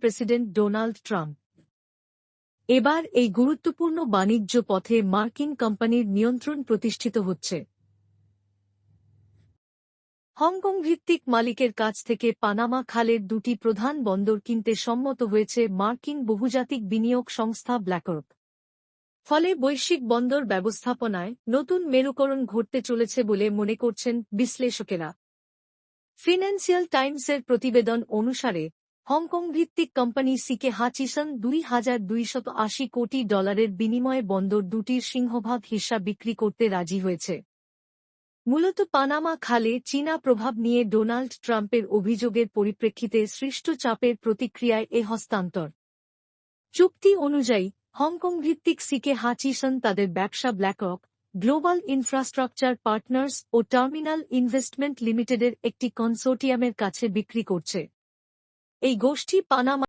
President Donald Trump এবার এই গুরুত্বপূর্ণ বাণিজ্য পথে মার্কিন কোম্পানির নিয়ন্ত্রণ প্রতিষ্ঠিত হচ্ছে। হংকং ভিত্তিক মালিকের কাছ থেকে পানামা খালের দুটি প্রধান বন্দর কিনতে সম্মত হয়েছে মার্কিন বহুজাতিক বিনিয়োগ সংস্থা ব্ল্যাকরক ফলে বৈশ্বিক বন্দর ব্যবস্থাপনায় নতুন মেরুকরণ ঘটতে চলেছে বলে মনে করছেন বিশ্লেষকেরা। ফিন্যান্সিয়াল টাইমসের প্রতিবেদন অনুসারে হংকং ভিত্তিক কোম্পানি সিকে হাচিসন দুই হাজার দুইশত আশি কোটি ডলারের বিনিময়ে বন্দর দুটির সিংহভাগ হিস্সা বিক্রি করতে রাজি হয়েছে। মূলত পানামা খালে চীনা প্রভাব নিয়ে ডোনাল্ড ট্রাম্পের অভিযোগের পরিপ্রেক্ষিতে সৃষ্ট চাপের প্রতিক্রিয়ায় এ হস্তান্তর। চুক্তি অনুযায়ী হংকং ভিত্তিক সিকে হাচিসন তাদের ব্যবসা ব্ল্যাকক গ্লোবাল ইনফ্রাস্ট্রাকচার পার্টনার্স ও টার্মিনাল ইনভেস্টমেন্ট লিমিটেডের একটি কনসোর্টিয়ামের কাছে বিক্রি করছে। এই গোষ্ঠী পানামা